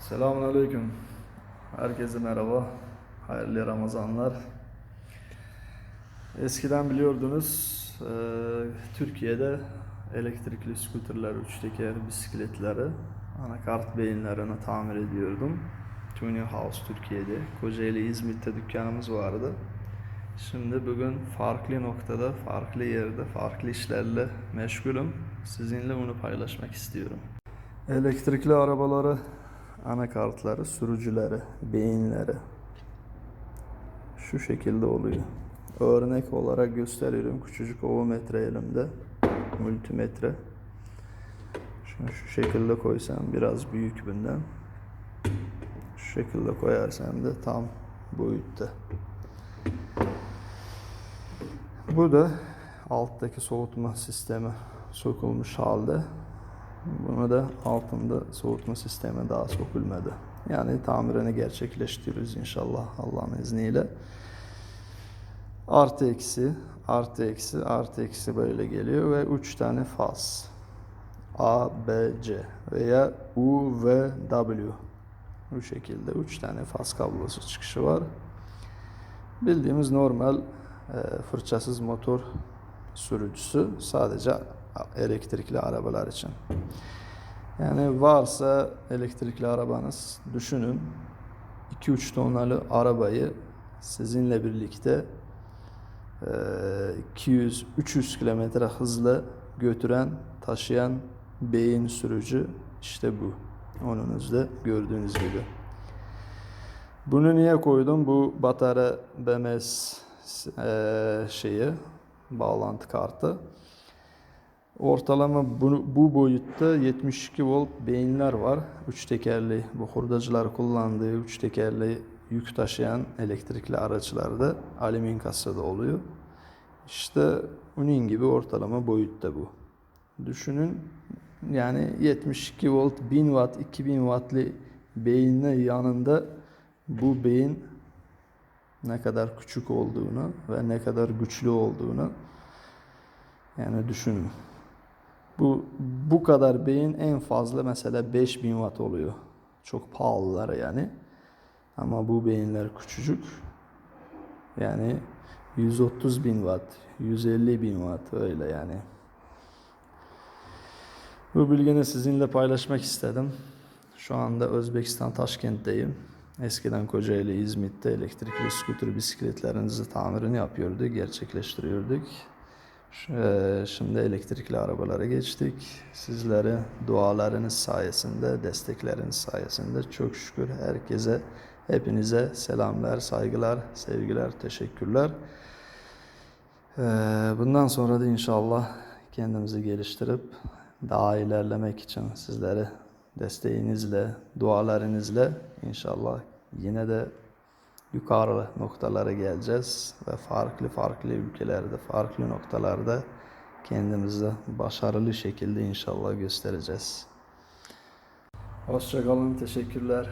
Selamun Aleyküm. Herkese merhaba. Hayırlı Ramazanlar. Eskiden biliyordunuz eee, Türkiye'de elektrikli skuterler, üç teker bisikletleri, anakart beyinlerini tamir ediyordum. Tuning House Türkiye'de. Kocaeli İzmit'te dükkanımız vardı. Şimdi bugün farklı noktada, farklı yerde, farklı işlerle meşgulüm. Sizinle bunu paylaşmak istiyorum. Elektrikli arabaları, anakartları, sürücüleri, beyinleri şu şekilde oluyor. Örnek olarak gösteriyorum. Küçücük ovometre elimde. Multimetre. Şunu şu şekilde koysam biraz büyük bundan. Şu şekilde koyarsam da tam boyutta. Bu da alttaki soğutma sistemi sokulmuş halde. Bunu da altında soğutma sistemi daha sokulmadı. Yani tamirini gerçekleştiriyoruz inşallah Allah'ın izniyle. Artı eksi, artı eksi, artı eksi böyle geliyor ve 3 tane faz. A, B, C veya U ve W. Bu şekilde 3 tane faz kablosu çıkışı var. Bildiğimiz normal e, fırçasız motor sürücüsü sadece elektrikli arabalar için. Yani varsa elektrikli arabanız düşünün 2-3 tonlarlı arabayı sizinle birlikte e, 200-300 kilometre hızla götüren, taşıyan beyin sürücü işte bu. Önünüzde gördüğünüz gibi. Bunu niye koydum? Bu batarya BMS eee, şeyi, bağlantı kartı. Ortalama bu, bu boyutta 72 volt beyinler var. Üç tekerli, bu hurdacılar kullandığı üç tekerli yük taşıyan elektrikli araçlarda alüminyum kasada oluyor. İşte bunun gibi ortalama boyutta bu. Düşünün yani 72 volt 1000 watt 2000 wattlı beyinle yanında bu beyin ne kadar küçük olduğunu ve ne kadar güçlü olduğunu yani düşünün. Bu bu kadar beyin en fazla mesela 5000 watt oluyor. Çok pahalılar yani. Ama bu beyinler küçücük. Yani 130 bin watt, 150 bin watt öyle yani. Bu bilgini sizinle paylaşmak istedim. Şu anda Özbekistan Taşkent'teyim. Eskiden Kocaeli, İzmit'te elektrikli skuter bisikletlerinizi tamirini yapıyorduk, gerçekleştiriyorduk. Eee, Şimdi elektrikli arabalara geçtik. Sizlere dualarınız sayesinde, destekleriniz sayesinde çok şükür herkese, hepinize selamlar, saygılar, sevgiler, teşekkürler. Eee, Bundan sonra da inşallah kendimizi geliştirip daha ilerlemek için sizlere desteğinizle, dualarınızla inşallah yine de yukarı noktalara geleceğiz ve farklı farklı ülkelerde, farklı noktalarda kendimizi başarılı şekilde inşallah göstereceğiz. Hoşçakalın, teşekkürler.